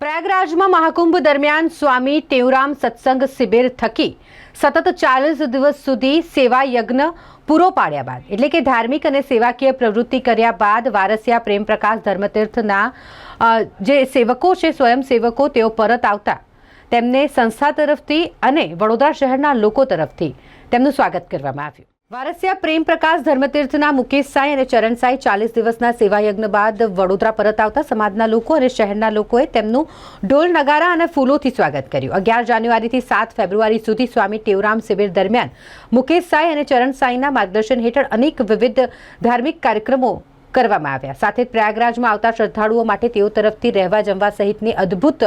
પ્રયાગરાજમાં મહાકુંભ દરમિયાન સ્વામી ટેવરામ સત્સંગ શિબિર થકી સતત ચાલીસ દિવસ સુધી સેવા યજ્ઞ પૂરો પાડ્યા બાદ, એટલે કે ધાર્મિક અને સેવાકીય પ્રવૃત્તિ કર્યા બાદ વારસિયા પ્રેમપ્રકાશ ધર્મતીર્થના જે સેવકો છે, સ્વયંસેવકો, તેઓ પરત આવતા. તેમને સંસ્થા તરફથી અને વડોદરા શહેરના લોકો તરફથી તેમનું સ્વાગત કરવામાં આવ્યું. વારસિયા પ્રેમ પ્રકાશ ધર્મતીર્થના મુકેશ સાંઈ અને ચરણ સાંઈ ચાલીસ દિવસના સેવાયજ્ઞ બાદ વડોદરા પરત આવતા સમાજના લોકો અને શહેરના લોકોએ તેમનું ઢોલ, નગારા અને ફૂલોથી સ્વાગત કર્યું. અગિયાર જાન્યુઆરીથી સાત ફેબ્રુઆરી સુધી સ્વામી ટેવરામ શિબિર દરમિયાન મુકેશ સાંઈ અને ચરણ સાંઈના માર્ગદર્શન હેઠળ અનેક વિવિધ ધાર્મિક કાર્યક્રમો કરવામાં આવ્યા. સાથે પ્રયાગરાજમાં આવતા શ્રદ્ધાળુઓ માટે તેઓ તરફથી રહેવા જમવા સહિતની અદ્ભુત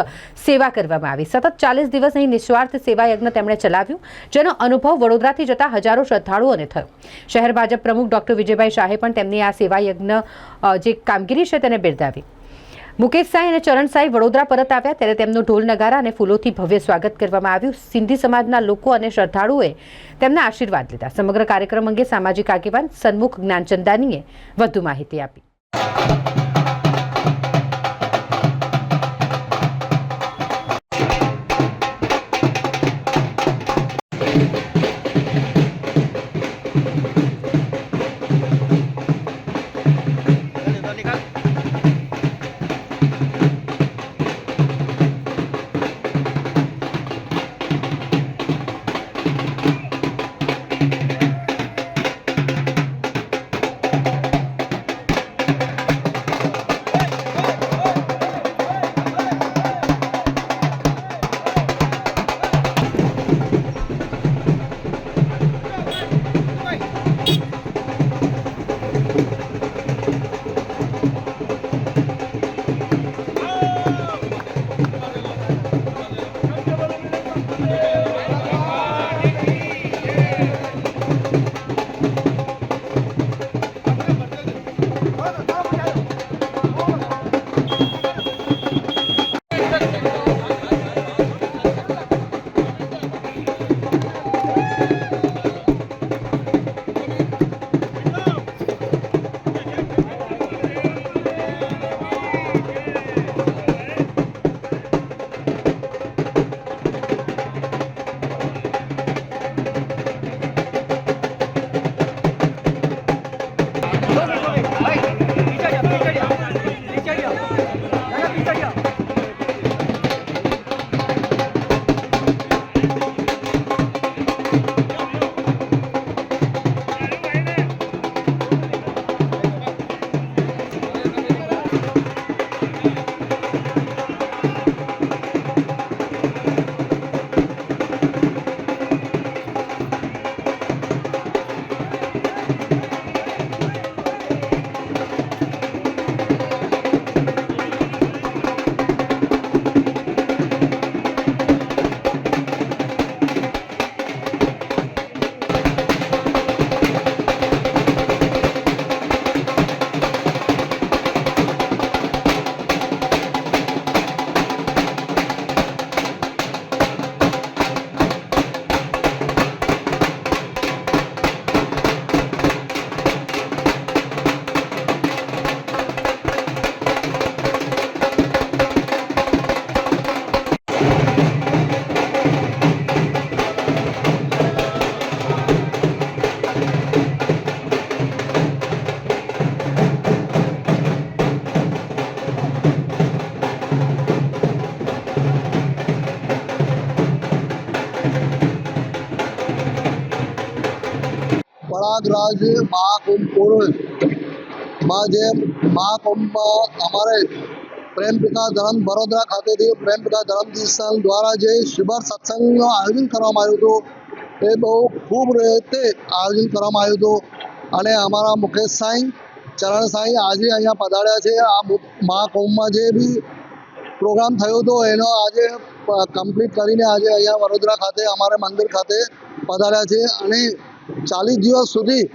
સેવા કરવામાં આવી. સતત ચાલીસ દિવસ અહીં નિસ્વાર્થ સેવા યજ્ઞ તેમણે ચલાવ્યું, જેનો અનુભવ વડોદરાથી જતા હજારો શ્રદ્ધાળુઓને થયો. શહેર ભાજપ પ્રમુખ ડોક્ટર વિજયભાઈ શાહે પણ તેમની આ સેવા યજ્ઞ જે કામગીરી છે તેને બિરદાવી. મુકેશ સાંઈ અને ચરણ સાંઈ વડોદરા પરત આવ્યા ત્યારે તેમનું ઢોલ નગારા અને ફૂલોથી ભવ્ય સ્વાગત કરવામાં આવ્યું. સિંધી સમાજના લોકો અને શ્રદ્ધાળુઓએ તેમના આશીર્વાદ લીધા. સમગ્ર કાર્યક્રમ અંગે સામાજિક આગેવાન સન્મુખ જ્ઞાનચંદાનીએ વધુ માહિતી આપી. પ્રયાગરાજ મહાકુંભ પૂર્વમાં જે મહાકુંભમાં અમારે પ્રેમ ધરમ વડોદરા ખાતેથી પ્રેમ ધરમ સંઘ દ્વારા જે શિબિર સત્સંગનું આયોજન કરવામાં આવ્યું હતું, એ બહુ ખૂબ રીતે આયોજન કરવામાં આવ્યું હતું. અને અમારા મુકેશ સાંઈ, ચરણ સાંઈ આજે અહીંયા પધાર્યા છે. આ મહાકુંભમાં જે બી પ્રોગ્રામ થયો હતો, એનો આજે કમ્પ્લીટ કરીને આજે અહીંયા વડોદરા ખાતે, અમારે મંદિર ખાતે પધાર્યા છે. અને ચાલીસ દિવસ સુધી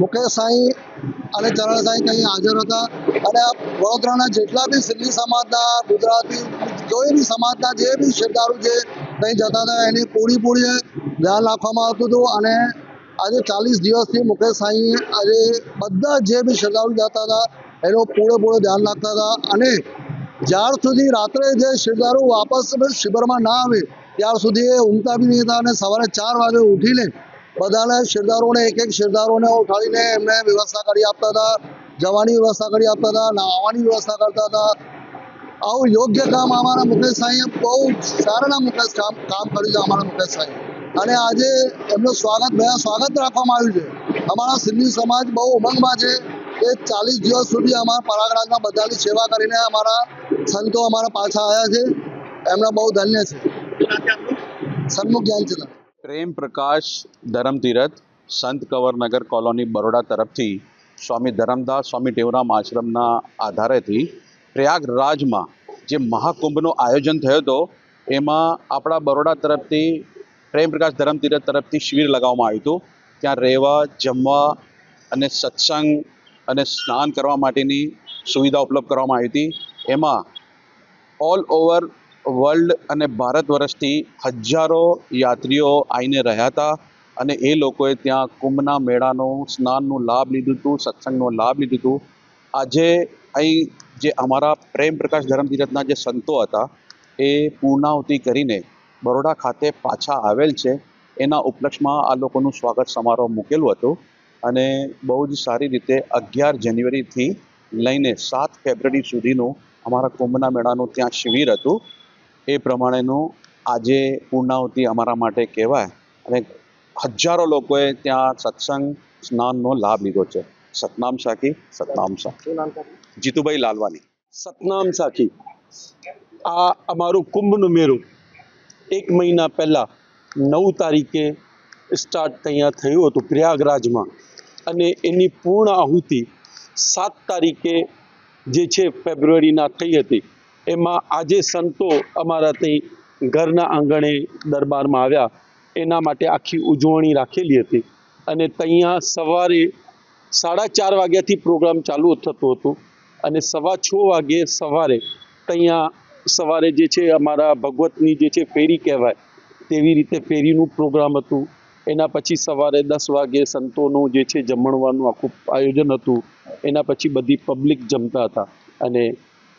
મુકેશ સાંઈ અને ચરણ સાંઈ કંઈ હાજર હતા. અને વડોદરાના જેટલા બી સિંધી સમાજના, ગુજરાતી કોઈ સમાજના જે બી શ્રદ્ધાળુ છે ત્યાં જતા હતા, એની પૂરી પૂરી ધ્યાન રાખવામાં આવતું હતું. અને આજે ચાલીસ દિવસથી મુકેશ સાંઈ આજે બધા જે બી શ્રદ્ધાળુ જતા હતા, એનું પૂરેપૂરું ધ્યાન રાખતા હતા. અને જ્યાર સુધી રાત્રે જે શ્રદ્ધાળુ વાપસ શિબિરમાં ના આવે, ત્યાર સુધી એ ઊંઘતા બી નહીં હતા. અને સવારે ચાર વાગે ઉઠીને બધાને શિરદારોને એક એક શિરદારોને ઉઠાડીને એમને વ્યવસ્થા કરી આપતા હતા, જવાની વ્યવસ્થા કરી આપતા હતા, નાહવાની વ્યવસ્થા કરતા હતા. આવું યોગ્ય કામ અમારા મુકેશ સાંઈએ બહુ સારાના મુકેશ કામ કામ કર્યું છે અમારા મુકેશ સાંઈ અને આજે એમનું સ્વાગત મેં સ્વાગત રાખવામાં આવ્યું છે. અમારા સિંધી સમાજ બહુ ઉમંગમાં છે કે ચાલીસ દિવસ સુધી અમારા પરાગરાજમાં બધાની સેવા કરીને અમારા સંતો અમારા પાછા આવ્યા છે. એમના બહુ ધન્ય છે. સન્મુખ જ્ઞાનચંદ્ર પ્રેમ પ્રકાશ ધરમતીરથ સંત કવરનગર કોલોની બરોડા તરફથી સ્વામી ધરમદાસ સ્વામી ટેવરામ આશ્રમના આધારેથી પ્રયાગરાજમાં જે મહાકુંભનું આયોજન થયો હતો, એમાં આપણા બરોડા તરફથી પ્રેમ પ્રકાશ ધરમતીરથ તરફથી શિબિર લગાવવામાં આવ્યું હતું. ત્યાં રહેવા, જમવા અને સત્સંગ અને સ્નાન કરવા માટેની સુવિધા ઉપલબ્ધ કરવામાં આવી હતી. એમાં ઓલ ઓવર વર્લ્ડ અને ભારત વર્ષથી હજારો યાત્રીઓ આવીને રહ્યા હતા અને એ લોકોએ ત્યાં કુંભના મેળાનો સ્નાનનું લાભ લીધું હતું, સત્સંગનો લાભ લીધું હતું. આજે અહીં જે અમારા પ્રેમ પ્રકાશ ધરમતીરથના જે સંતો હતા, એ પૂર્ણાહુતિ કરીને બરોડા ખાતે પાછા આવેલ છે. એના ઉપલક્ષમાં આ લોકોનું સ્વાગત સમારોહ મૂકેલું હતું અને બહુ જ સારી રીતે અગિયાર જાન્યુઆરીથી લઈને સાત ફેબ્રુઆરી સુધીનું અમારા કુંભના મેળાનું ત્યાં શિબિર હતું. એ પ્રમાણેનું આજે પૂર્ણાહુતિ અમારા માટે કહેવાય. અને હજારો લોકોએ ત્યાં સત્સંગ સ્નાનનો લાભ લીધો છે. સતનામ સાખી સતનામ સાખી. જીતુભાઈ લાલવાની સતનામ સાખી. આ અમારું કુંભનું મેળું એક મહિના પહેલાં નવ તારીખે સ્ટાર્ટ અહીંયા થયું હતું પ્રયાગરાજમાં. અને એની પૂર્ણ આહુતિ સાત તારીખે જે છે ફેબ્રુઆરીના થઈ હતી. એમાં આજે સંતો અમારા ત્યાં ઘરના આંગણે દરબારમાં આવ્યા. એના માટે આખી ઉજવણી રાખેલી હતી. અને ત્યાં સવારે સાડા ચાર વાગ્યાથી પ્રોગ્રામ ચાલુ થતો હતો. અને સવા છ વાગે સવારે ત્યાં સવારે જે છે અમારા ભગવતની જે છે ફેરી કહેવાય, તેવી રીતે ફેરીનું પ્રોગ્રામ હતું. એના પછી સવારે દસ વાગે સંતોનું જે છે જમણવાનું આખું આયોજન હતું. એના પછી બધી પબ્લિક જમતા હતા. અને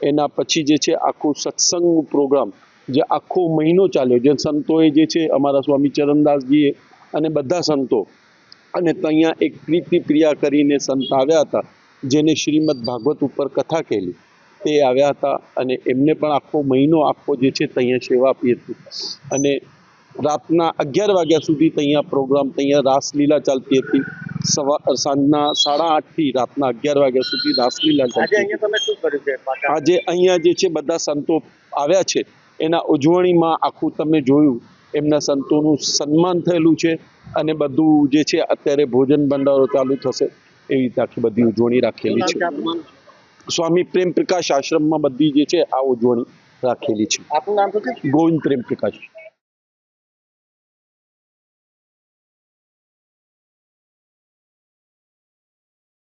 એના પછી જે છે આખું સત્સંગનું પ્રોગ્રામ, જે આખો મહિનો ચાલ્યો, જે સંતોએ જે છે અમારા સ્વામી ચરણદાસજીએ અને બધા સંતો, અને ત્યાં એક પ્રીતિ પ્રિયા કરીને સંત આવ્યા હતા, જેને શ્રીમદ ભાગવત ઉપર કથા કહેલી. તે આવ્યા હતા અને એમને પણ આખો મહિનો, આખો જે છે ત્યાં સેવા આપી હતી. અને રાતના અગિયાર વાગ્યા સુધી ત્યાં પ્રોગ્રામ, ત્યાં રાસલીલા ચાલતી હતી. સાંજના સાડા આઠથી રાતના અગિયાર વાગ્યા સુધી રાસલીલા આજે અહીંયા જે છે બધા સંતો આવ્યા છે એના ઉજવણીમાં આખું તમે જોયું એમના સંતોનું સન્માન થયેલું છે અને બધું જે છે અત્યારે ભોજન ભંડારો ચાલુ થશે એવી રીતે આખી બધી ઉજવણી રાખેલી છે. સ્વામી પ્રેમ પ્રકાશ આશ્રમમાં બધી જે છે આ ઉજવણી રાખેલી છે. ગોવિંદ પ્રેમ પ્રકાશ